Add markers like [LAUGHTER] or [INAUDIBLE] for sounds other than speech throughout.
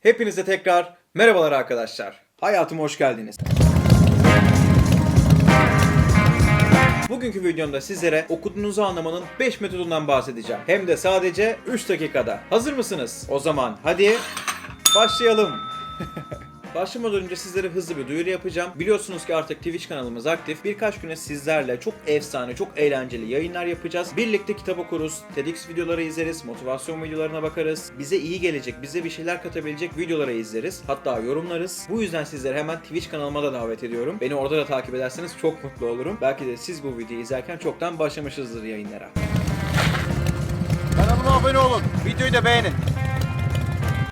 Hepinize tekrar merhabalar arkadaşlar. Hayatıma hoş geldiniz. Bugünkü videomda sizlere okuduğunuzu anlamanın 5 metodundan bahsedeceğim. Hem de sadece 3 dakikada. Hazır mısınız? O zaman hadi başlayalım. [LAUGHS] Başlamadan önce sizlere hızlı bir duyuru yapacağım. Biliyorsunuz ki artık Twitch kanalımız aktif. Birkaç güne sizlerle çok efsane, çok eğlenceli yayınlar yapacağız. Birlikte kitap okuruz, TEDx videoları izleriz, motivasyon videolarına bakarız. Bize iyi gelecek, bize bir şeyler katabilecek videoları izleriz. Hatta yorumlarız. Bu yüzden sizleri hemen Twitch kanalıma da davet ediyorum. Beni orada da takip ederseniz çok mutlu olurum. Belki de siz bu videoyu izlerken çoktan başlamışızdır yayınlara. Kanalıma abone olun. Videoyu da beğenin.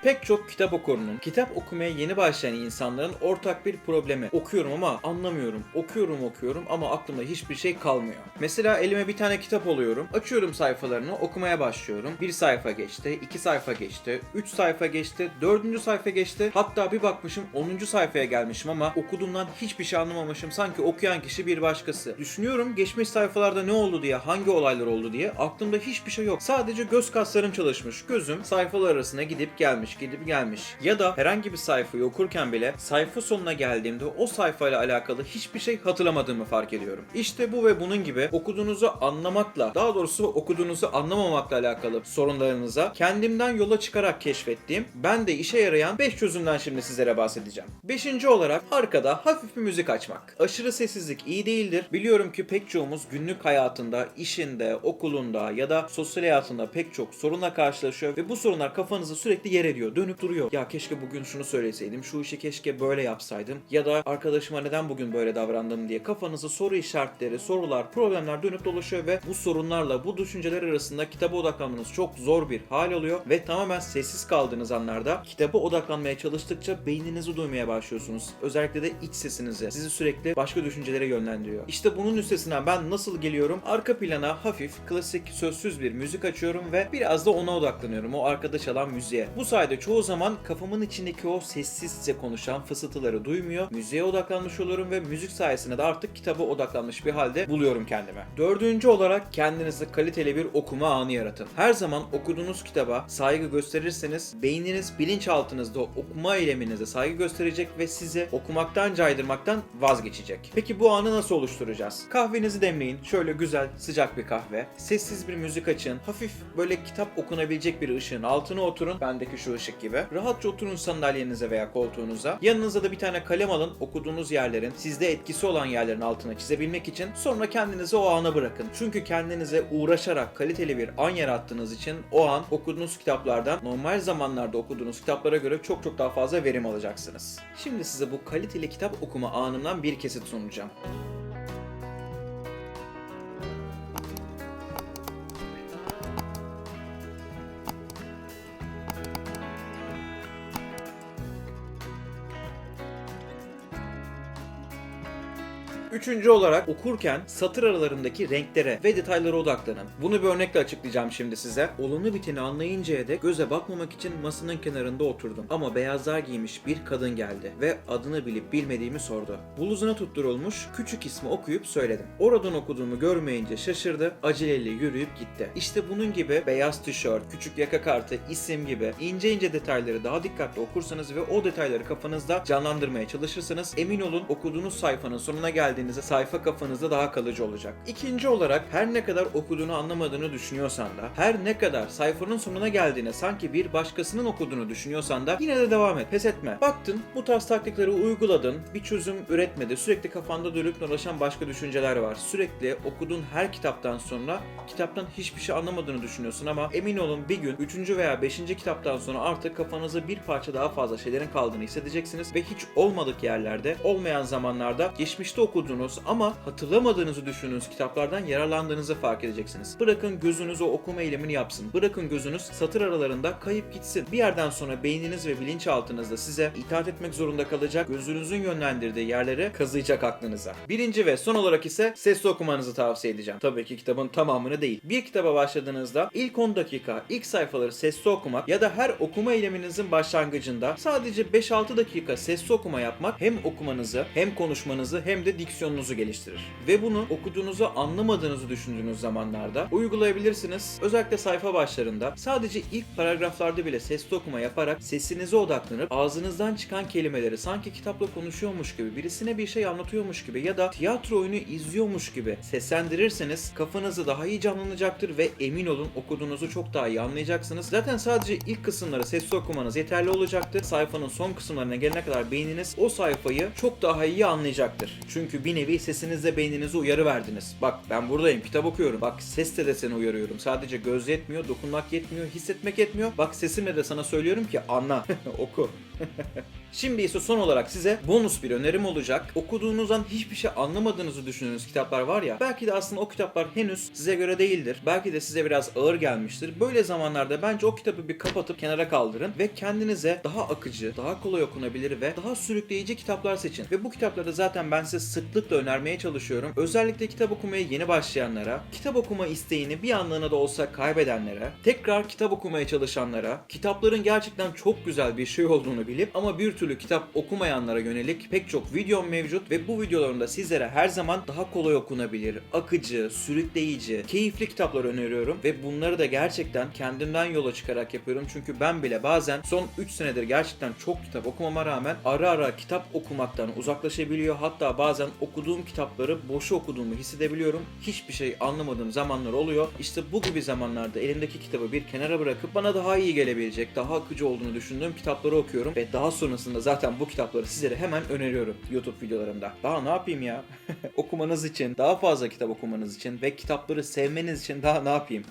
Pek çok kitap okurunun, kitap okumaya yeni başlayan insanların ortak bir problemi. Okuyorum ama anlamıyorum. Okuyorum okuyorum ama aklımda hiçbir şey kalmıyor. Mesela elime bir tane kitap alıyorum. Açıyorum sayfalarını okumaya başlıyorum. Bir sayfa geçti, iki sayfa geçti, üç sayfa geçti, dördüncü sayfa geçti. Hatta bir bakmışım 10. sayfaya gelmişim ama okuduğumdan hiçbir şey anlamamışım. Sanki okuyan kişi bir başkası. Düşünüyorum geçmiş sayfalarda ne oldu diye, hangi olaylar oldu diye. Aklımda hiçbir şey yok. Sadece göz kaslarım çalışmış. Gözüm sayfalar arasına gidip gelmiş, gidip gelmiş. Ya da herhangi bir sayfayı okurken bile sayfa sonuna geldiğimde o sayfayla alakalı hiçbir şey hatırlamadığımı fark ediyorum. İşte bu ve bunun gibi okuduğunuzu anlamakla, daha doğrusu okuduğunuzu anlamamakla alakalı sorunlarınıza kendimden yola çıkarak keşfettiğim, ben de işe yarayan 5 çözümden şimdi sizlere bahsedeceğim. Beşinci olarak arkada hafif bir müzik açmak. Aşırı sessizlik iyi değildir. Biliyorum ki pek çoğumuz günlük hayatında, işinde, okulunda ya da sosyal hayatında pek çok sorunla karşılaşıyor ve bu sorunlar kafanızı sürekli yer ediyor, dönüp duruyor. Ya keşke bugün şunu söyleseydim, şu işi keşke böyle yapsaydım ya da arkadaşıma neden bugün böyle davrandım diye kafanızı soru işaretleri, sorular, problemler dönüp dolaşıyor ve bu sorunlarla, bu düşünceler arasında kitaba odaklanmanız çok zor bir hal oluyor ve tamamen sessiz kaldığınız anlarda kitaba odaklanmaya çalıştıkça beyninizi duymaya başlıyorsunuz. Özellikle de iç sesinizi. Sizi sürekli başka düşüncelere yönlendiriyor. İşte bunun üstesinden ben nasıl geliyorum? Arka plana hafif, klasik, sözsüz bir müzik açıyorum ve biraz da ona odaklanıyorum. O arkada çalan müziğe. Bu sayede çoğu zaman kafamın içindeki o sessizce konuşan fısıltıları duymuyor. Müziğe odaklanmış oluyorum ve müzik sayesinde de artık kitaba odaklanmış bir halde buluyorum kendimi. Dördüncü olarak kendinize kaliteli bir okuma anı yaratın. Her zaman okuduğunuz kitaba saygı gösterirseniz beyniniz bilinçaltınızda okuma eyleminize saygı gösterecek ve sizi okumaktan caydırmaktan vazgeçecek. Peki bu anı nasıl oluşturacağız? Kahvenizi demleyin. Şöyle güzel sıcak bir kahve. Sessiz bir müzik açın. Hafif böyle kitap okunabilecek bir ışığın altına oturun. Bendeki şu ışık gibi. Rahatça oturun sandalyenize veya koltuğunuza. Yanınıza da bir tane kalem alın. Okuduğunuz yerlerin, sizde etkisi olan yerlerin altına çizebilmek için. Sonra kendinizi o ana bırakın. Çünkü kendinize uğraşarak kaliteli bir an yarattığınız için o an okuduğunuz kitaplardan normal zamanlarda okuduğunuz kitaplara göre çok çok daha fazla verim alacaksınız. Şimdi size bu kaliteli kitap okuma anımdan bir kesit sunacağım. Üçüncü olarak okurken satır aralarındaki renklere ve detaylara odaklanın. Bunu bir örnekle açıklayacağım şimdi size. Olanı biteni anlayıncaya dek göze bakmamak için masanın kenarında oturdum. Ama beyazlar giymiş bir kadın geldi ve adını bilip bilmediğimi sordu. Bluzuna tutturulmuş küçük ismi okuyup söyledim. Oradan okuduğumu görmeyince şaşırdı, aceleyle yürüyüp gitti. İşte bunun gibi beyaz tişört, küçük yaka kartı, isim gibi ince ince detayları daha dikkatli okursanız ve o detayları kafanızda canlandırmaya çalışırsanız emin olun okuduğunuz sayfanın sonuna geldiğinizde sayfa kafanızda daha kalıcı olacak. İkinci olarak her ne kadar okuduğunu anlamadığını düşünüyorsan da her ne kadar sayfanın sonuna geldiğine sanki bir başkasının okuduğunu düşünüyorsan da yine de devam et. Pes etme. Baktın bu tarz taktikleri uyguladın. Bir çözüm üretmedi. Sürekli kafanda dönüp dolaşan başka düşünceler var. Sürekli okuduğun her kitaptan sonra kitaptan hiçbir şey anlamadığını düşünüyorsun ama emin olun bir gün 3. veya 5. kitaptan sonra artık kafanızda bir parça daha fazla şeylerin kaldığını hissedeceksiniz ve hiç olmadık yerlerde, olmayan zamanlarda geçmişte okuduğunuz ama hatırlamadığınızı düşündüğünüz kitaplardan yararlandığınızı fark edeceksiniz. Bırakın gözünüz o okuma eylemini yapsın. Bırakın gözünüz satır aralarında kayıp gitsin. Bir yerden sonra beyniniz ve bilinçaltınızda size itaat etmek zorunda kalacak, gözünüzün yönlendirdiği yerleri kazıyacak aklınıza. Birinci ve son olarak ise sesli okumanızı tavsiye edeceğim. Tabii ki kitabın tamamını değil. Bir kitaba başladığınızda ilk 10 dakika, ilk sayfaları sesli okumak ya da her okuma eyleminizin başlangıcında sadece 5-6 dakika sesli okuma yapmak hem okumanızı hem konuşmanızı hem de diksiyonunuzu diksiyonunuzu geliştirir. Ve bunu okuduğunuzu anlamadığınızı düşündüğünüz zamanlarda uygulayabilirsiniz. Özellikle sayfa başlarında sadece ilk paragraflarda bile sesli okuma yaparak sesinize odaklanıp ağzınızdan çıkan kelimeleri sanki kitapla konuşuyormuş gibi, birisine bir şey anlatıyormuş gibi ya da tiyatro oyunu izliyormuş gibi seslendirirseniz kafanızı daha iyi canlanacaktır ve emin olun okuduğunuzu çok daha iyi anlayacaksınız. Zaten sadece ilk kısımları sesli okumanız yeterli olacaktır. Sayfanın son kısımlarına gelene kadar beyniniz o sayfayı çok daha iyi anlayacaktır. Çünkü bir nevi sesinizle beyninize uyarı verdiniz. Bak ben buradayım, kitap okuyorum. Bak sesle de seni uyarıyorum. Sadece göz yetmiyor, dokunmak yetmiyor, hissetmek yetmiyor. Bak sesimle de sana söylüyorum ki anla, [LAUGHS] oku. [LAUGHS] Şimdi ise son olarak size bonus bir önerim olacak. Okuduğunuzdan hiçbir şey anlamadığınızı düşündüğünüz kitaplar var ya. Belki de aslında o kitaplar henüz size göre değildir. Belki de size biraz ağır gelmiştir. Böyle zamanlarda bence o kitabı bir kapatıp kenara kaldırın ve kendinize daha akıcı, daha kolay okunabilir ve daha sürükleyici kitaplar seçin. Ve bu kitapları zaten ben size sıklıkla önermeye çalışıyorum. Özellikle kitap okumaya yeni başlayanlara, kitap okuma isteğini bir anlığına da olsa kaybedenlere, tekrar kitap okumaya çalışanlara, kitapların gerçekten çok güzel bir şey olduğunu bilip ama bir türlü kitap okumayanlara yönelik pek çok videom mevcut ve bu videolarımda sizlere her zaman daha kolay okunabilir, akıcı, sürükleyici, keyifli kitaplar öneriyorum ve bunları da gerçekten kendimden yola çıkarak yapıyorum. Çünkü ben bile bazen son 3 senedir gerçekten çok kitap okumama rağmen ara ara kitap okumaktan uzaklaşabiliyor. Hatta bazen okuduğum kitapları boşu okuduğumu hissedebiliyorum. Hiçbir şey anlamadığım zamanlar oluyor. İşte bu gibi zamanlarda elimdeki kitabı bir kenara bırakıp bana daha iyi gelebilecek, daha akıcı olduğunu düşündüğüm kitapları okuyorum ve daha sonrasında zaten bu kitapları sizlere hemen öneriyorum YouTube videolarımda. Daha ne yapayım ya? [LAUGHS] Okumanız için, daha fazla kitap okumanız için ve kitapları sevmeniz için daha ne yapayım?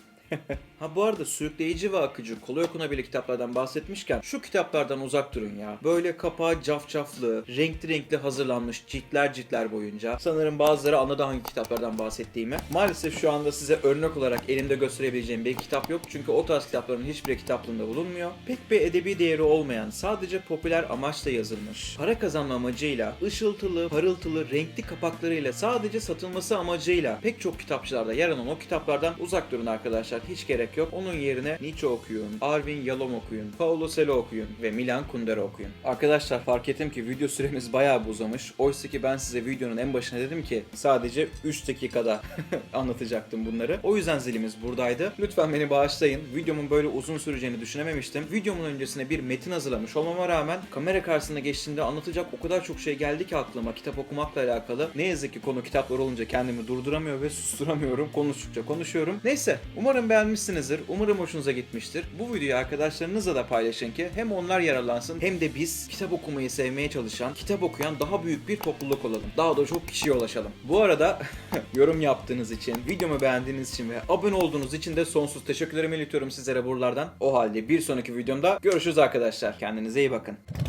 Ha bu arada sürükleyici ve akıcı, kolay okunabilir kitaplardan bahsetmişken şu kitaplardan uzak durun ya. Böyle kapağı cafcaflı, renkli renkli hazırlanmış ciltler ciltler boyunca. Sanırım bazıları anladı hangi kitaplardan bahsettiğimi. Maalesef şu anda size örnek olarak elimde gösterebileceğim bir kitap yok. Çünkü o tarz kitapların hiçbiri kitaplığında bulunmuyor. Pek bir edebi değeri olmayan, sadece popüler amaçla yazılmış. Para kazanma amacıyla, ışıltılı, parıltılı, renkli kapaklarıyla sadece satılması amacıyla pek çok kitapçılarda yer alan o kitaplardan uzak durun arkadaşlar. Hiç gerek yok. Onun yerine Nietzsche okuyun, Arvin Yalom okuyun, Paulo Coelho okuyun ve Milan Kundera okuyun. Arkadaşlar fark ettim ki video süremiz bayağı uzamış. Oysa ki ben size videonun en başına dedim ki sadece 3 dakikada [LAUGHS] anlatacaktım bunları. O yüzden zilimiz buradaydı. Lütfen beni bağışlayın. Videomun böyle uzun süreceğini düşünememiştim. Videomun öncesine bir metin hazırlamış olmama rağmen kamera karşısına geçtiğimde anlatacak o kadar çok şey geldi ki aklıma kitap okumakla alakalı. Ne yazık ki konu kitaplar olunca kendimi durduramıyor ve [LAUGHS] susturamıyorum. Konuştukça konuşuyorum. Neyse beğenmişsinizdir. Umarım hoşunuza gitmiştir. Bu videoyu arkadaşlarınızla da paylaşın ki hem onlar yararlansın hem de biz kitap okumayı sevmeye çalışan, kitap okuyan daha büyük bir topluluk olalım. Daha da çok kişiye ulaşalım. Bu arada [LAUGHS] yorum yaptığınız için, videomu beğendiğiniz için ve abone olduğunuz için de sonsuz teşekkürlerimi iletiyorum sizlere buralardan. O halde bir sonraki videomda görüşürüz arkadaşlar. Kendinize iyi bakın.